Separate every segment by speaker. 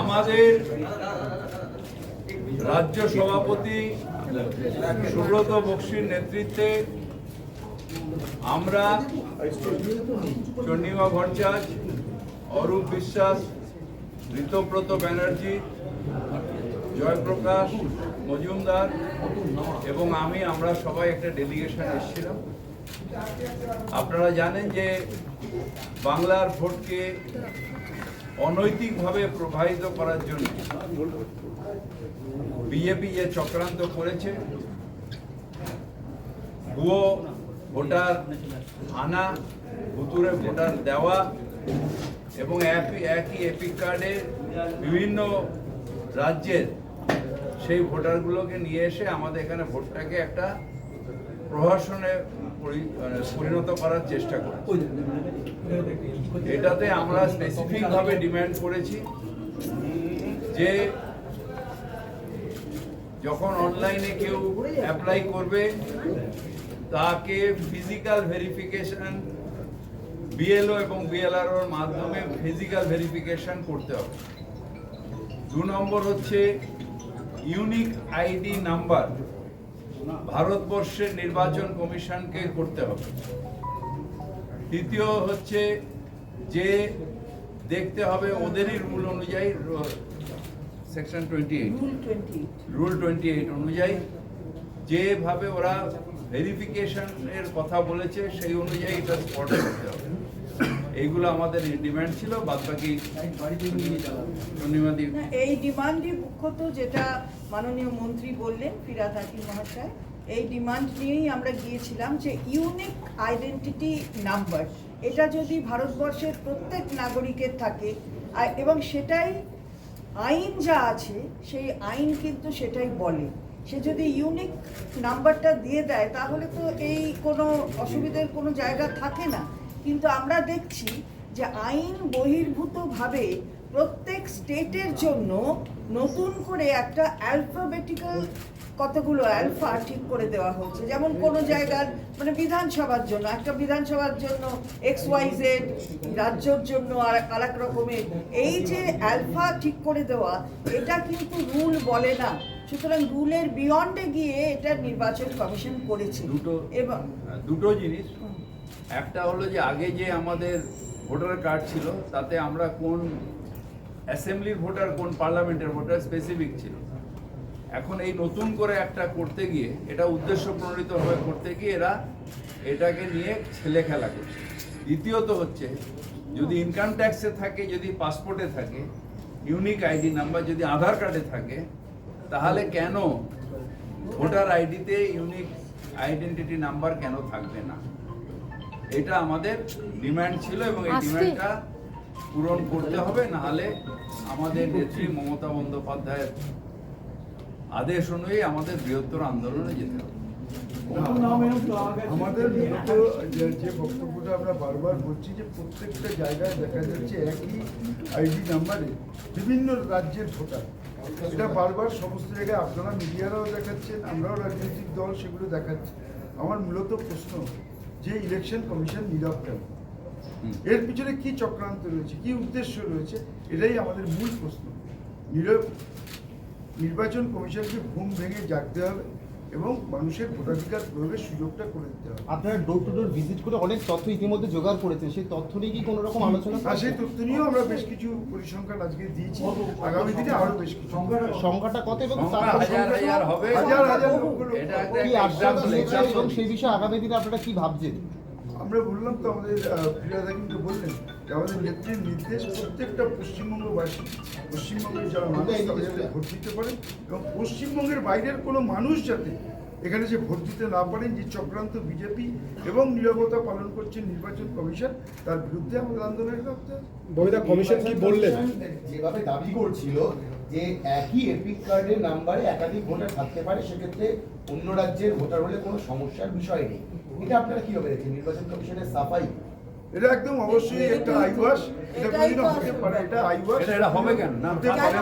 Speaker 1: আমাদের রাজ্য সভাপতি সুব্রত বক্সির নেতৃত্বে আমরা চন্ডিমা ভট্টাচার্য অরূপ বিশ্বাস ঋতব্রত ব্যানার্জি জয়প্রকাশ মজুমদার এবং আমি আমরা সবাই একটা ডেলিগেশন এসেছিলাম। আপনারা জানেন যে বাংলার ভোটকে অনৈতিকভাবে প্রবাহিত করার জন্য বিজেপি যে চক্রান্ত করেছে, ভুয়ো ভোটার আনা ভুতুরে ভোটার দেওয়া এবং একই এপিক কার্ডে বিভিন্ন রাজ্যের সেই ভোটারগুলোকে নিয়ে এসে আমাদের এখানে ভোটটাকে একটা প্রহসনে মানে পরিণত করার চেষ্টা করে। এটাতে আমরা স্পেসিফিক ভাবে ডিমান্ড করেছি যে যখন অনলাইনে কেউ অ্যাপ্লাই করবে, তাকে ফিজিক্যাল ভেরিফিকেশন বিএলও এবং বিএলআরওর মাধ্যমে ফিজিক্যাল ভেরিফিকেশন করতে হবে। দু নম্বর হচ্ছে ইউনিক আইডি নাম্বার ভারতবর্ষের নির্বাচন কমিশনকে করতে হবে। তৃতীয় হচ্ছে যে দেখতে হবে ওদেরই রুল অনুযায়ী section twenty eight rule twenty eight অনুযায়ী যেভাবে ওরা ভেরিফিকেশন এর কথা বলেছে সেই অনুযায়ী এটা স্পট করতে হবে। এইগুলো আমাদের ডিমান্ড ছিল বাদ বাকি
Speaker 2: এই ডিমান্ডই মুখ্যত যেটা মাননীয় মন্ত্রী বললেন ফিরাদ হাকিম মহাশয়, এই ডিমান্ড নিয়েই আমরা গিয়েছিলাম যে ইউনিক আইডেন্টিটি নাম্বার এটা যদি ভারতবর্ষের প্রত্যেক নাগরিকের থাকে এবং সেটাই আইন যা আছে, সেই আইন কিন্তু সেটাই বলে। সে যদি ইউনিক নাম্বারটা দিয়ে দেয়, তাহলে তো এই কোনো অসুবিধার কোনো জায়গা থাকে না। কিন্তু আমরা দেখছি যে আইন বহির্ভূতভাবে প্রত্যেক স্টেটের জন্য নতুন করে একটা অ্যালফাবেটিক্যাল কতগুলো অ্যালফা ঠিক করে দেওয়া হচ্ছে যেমন কোনো জায়গার মানে বিধানসভার জন্য একটা বিধানসভার জন্য এক্স ওয়াই জেড রাজ্যর জন্য আর আরেক রকমের। এই যে অ্যালফা ঠিক করে দেওয়া এটা কিন্তু রুল বলে না। সুতরাং রুলের বিয়ন্ডে গিয়ে এটা নির্বাচন কমিশন করেছে।
Speaker 1: দুটো
Speaker 2: এবং
Speaker 1: দুটো জিনিস। একটা হলো যে আগে যে আমাদের ভোটার কার্ড ছিল তাতে আমরা কোন অ্যাসেম্বলির ভোটার কোন পার্লামেন্টের ভোটার স্পেসিফিক ছিল। এখন এই নতুন করে একটা করতে গিয়ে এটা উদ্দেশ্য প্রণোদিতভাবে করতে গিয়ে এরা এটাকে নিয়ে ছেলে খেলা করছে। দ্বিতীয়ত হচ্ছে যদি ইনকাম ট্যাক্সে থাকে যদি পাসপোর্টে থাকে ইউনিক আইডি নাম্বার যদি আধার কার্ডে থাকে তাহলে কেন ভোটার আইডিতে ইউনিক আইডেন্টিটি নাম্বার কেন থাকবে না? এটা আমাদের ডিমান্ড ছিল এবং এই ডিমান্ডটা পূরণ করতে হবে না হলে আমাদের নেত্রী মমতা বন্দ্যোপাধ্যায়ের আদেশ অনুযায়ী আমাদের বৃহত্তর আন্দোলনে যেতে হবে।
Speaker 3: আমাদের যে বক্তব্যটা আমরা বারবার বলছি যে প্রত্যেকটা জায়গায় দেখা যাচ্ছে একই আইডি নাম্বারে বিভিন্ন রাজ্যের ভোটার। এটা বারবার সমস্ত জায়গায় আপনারা মিডিয়ারাও দেখাচ্ছেন, আমরাও রাজনৈতিক দল সেগুলো দেখাচ্ছি। আমার মূলত প্রশ্ন, যে ইলেকশন কমিশন নীরব কেন। এর পিছনে কি চক্রান্ত রয়েছে কি উদ্দেশ্য রয়েছে এটাই আমাদের মূল প্রশ্ন। নির্বাচন কমিশনকে ঘুম ভেঙে জাগতে হবে এবং মানুষের ভোটাধিকার প্রয়োগের সুযোগটা করে দিতে হবে।
Speaker 4: আপনারা ডোর টু ডোর ভিজিট করে অনেক তথ্য ইতিমধ্যে জোগাড় করেছেন সেই তথ্য নিয়ে কি কোনো রকম আলোচনা
Speaker 3: আর সেই তথ্য নিয়েও আমরা বেশ কিছু পরিসংখ্যান আজকে দিয়েছি আগামী দিনে আরও বেশ কিছু।
Speaker 4: সংখ্যাটা কত? এবং
Speaker 1: হাজার হাজার
Speaker 3: লোক
Speaker 4: কি আশ্বাস। এবং সেই বিষয়ে আগামী দিনে আপনারা কি ভাবছেন?
Speaker 3: আমরা বললাম তো আমাদের ফিরাদ হাকিমকে বললেন যে আমাদের নেত্রীর নির্দেশ প্রত্যেকটা পশ্চিমবঙ্গবাসী পশ্চিমবঙ্গের যারা মানুষ তারা যাতে ভোট দিতে পারেন এবং পশ্চিমবঙ্গের বাইরের কোনো মানুষ যাতে এখানে যে ভোট দিতে না পারেন যে চক্রান্ত বিজেপি এবং নিরবতা পালন করছে নির্বাচন কমিশন তার বিরুদ্ধে আমাদের আন্দোলনের করতে হবে
Speaker 5: ববিতা কমিশন কি বললেন?
Speaker 4: যেভাবে দাবি করছিল যে একই এপিক কার্ডের নাম্বারে একাধিক ভোটার থাকতে পারে সেক্ষেত্রে অন্য রাজ্যের ভোটার হলে কোনো সমস্যার বিষয় নেই। এটা আপনারা কীভাবে দেখছেন? নির্বাচন কমিশনের সাফাই?
Speaker 3: এটা একদম অবশ্যই একটা আইওয়াস। এটা
Speaker 2: এটাই
Speaker 3: হতে পারে এটা আইওয়াস।
Speaker 1: এটা- এটা হবে কেন? না,
Speaker 3: হতে পারে না।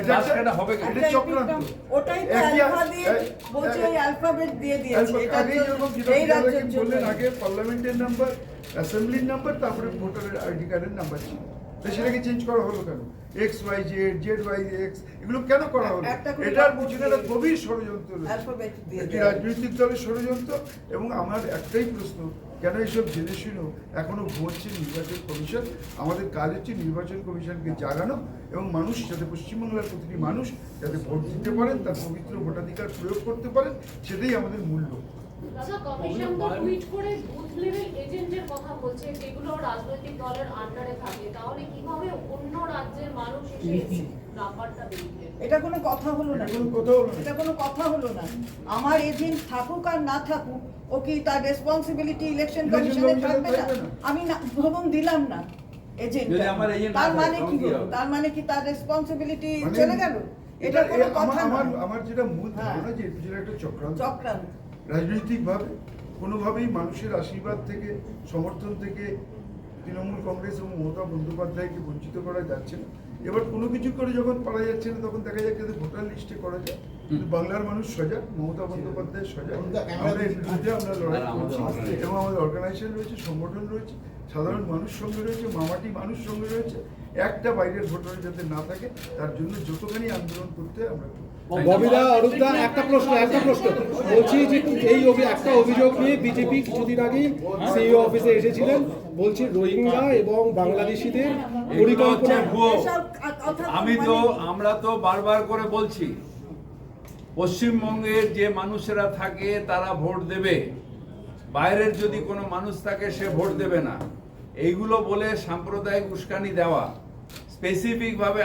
Speaker 3: এটা
Speaker 1: এটা হবে কেন?
Speaker 3: এটা চক্রান্ত।
Speaker 2: ওটাই তো
Speaker 3: একই-
Speaker 2: দিয়ে বলছে অ্যালফাবেট দিয়ে দিয়েছে।
Speaker 3: অ্যালফা-
Speaker 2: এটার
Speaker 3: আগেই
Speaker 2: জন্য
Speaker 3: যেরকম যেটা
Speaker 2: এই রাজ্যের
Speaker 3: বললেন আগে পার্লামেন্টের নাম্বার অ্যাসেম্বলির নাম্বার তারপরে ভোটারের আইডি কার্ডের নাম্বার ছিল। সেটাকে চেঞ্জ করা হলো কেন? X Y Z Z Y X এগুলো কেন করা হলো? এটার পিছনে একটা গভীর ষড়যন্ত্র একটি রাজনৈতিক দলের ষড়যন্ত্র এবং আমার একটাই প্রশ্ন কেন এসব জেনে শুনেও এখনও ঘুমোচ্ছে নির্বাচন কমিশন? আমাদের কাজ হচ্ছে নির্বাচন কমিশনকে জাগানো এবং মানুষ যাতে পশ্চিমবাংলার প্রতিটি মানুষ যাতে ভোট দিতে পারেন তার পবিত্র ভোটাধিকার প্রয়োগ করতে পারেন সেটাই আমাদের
Speaker 6: তো টুইট করে বুথ লেভেল এজেন্টের কথা বলছে যেগুলো রাজনৈতিক দলের আন্ডারে থাকে। তাহলে কীভাবে অন্য রাজ্যের মানুষ এসে নাম্বারটা
Speaker 2: এটা কোনো কথা হলো না।
Speaker 3: এটা কোনো কথা হলো না।
Speaker 2: এটা কোনো কথা হলো না। আমার এজেন্ট থাকুক আর না থাকুক ও কি তার রেসপন্সিবিলিটি ইলেকশন কমিশনে থাকবে না? আমি না ধরুন দিলাম না এজেন্ট
Speaker 1: আমার
Speaker 2: তার মানে কি? তার মানে কি তার রেসপন্সিবিলিটি
Speaker 3: মানে
Speaker 2: চলে গেল? এটা কোনো কথা
Speaker 3: আমার আমার যেটা মূল
Speaker 2: হ্যাঁ।
Speaker 3: ধারণা যে একটা চক্রান্ত।
Speaker 2: চক্রান্ত।
Speaker 3: রাজনৈতিকভাবে কোনোভাবেই মানুষের আশীর্বাদ থেকে সমর্থন থেকে তৃণমূল কংগ্রেস এবং মমতা বন্দ্যোপাধ্যায়কে বঞ্চিত করা যাচ্ছে না। এবার কোনো কিছু করে যখন পারা যাচ্ছে না তখন দেখা যাচ্ছে যে ভোটার লিস্টে করা যায়। কিন্তু বাংলার মানুষ সজাগ মমতা বন্দ্যোপাধ্যায় সজাগ। আমরা এর বিরুদ্ধে আমরা লড়াই করছি। এবং আমাদের অর্গানাইজেশন রয়েছে সংগঠন রয়েছে সাধারণ মানুষ সঙ্গে রয়েছে মামাটি মানুষ সঙ্গে রয়েছে। একটা বাইরের ভোটার যাতে না থাকে তার জন্য যতখানি আন্দোলন করতে হয় আমরা।
Speaker 5: ববিদা অরূপদা একটা প্রশ্ন একটা প্রশ্ন। বলছি যে এই একটা অভিযোগ নিয়ে বিজেপি কিছুদিন আগেই সিইও অফিসে এসেছিলেন। বলছি রোহিঙ্গা এবং বাংলাদেশিদের পরিকল্পনা
Speaker 1: আমি তো আমরা তো বারবার করে বলছি পশ্চিমবঙ্গের যে মানুষেরা থাকে তারা ভোট দেবে। বাইরের যদি কোনো মানুষ থাকে সে ভোট দেবে না। এইগুলো বলে সাম্প্রদায়িক উস্কানি দেওয়া। স্পেসিফিক ভাবে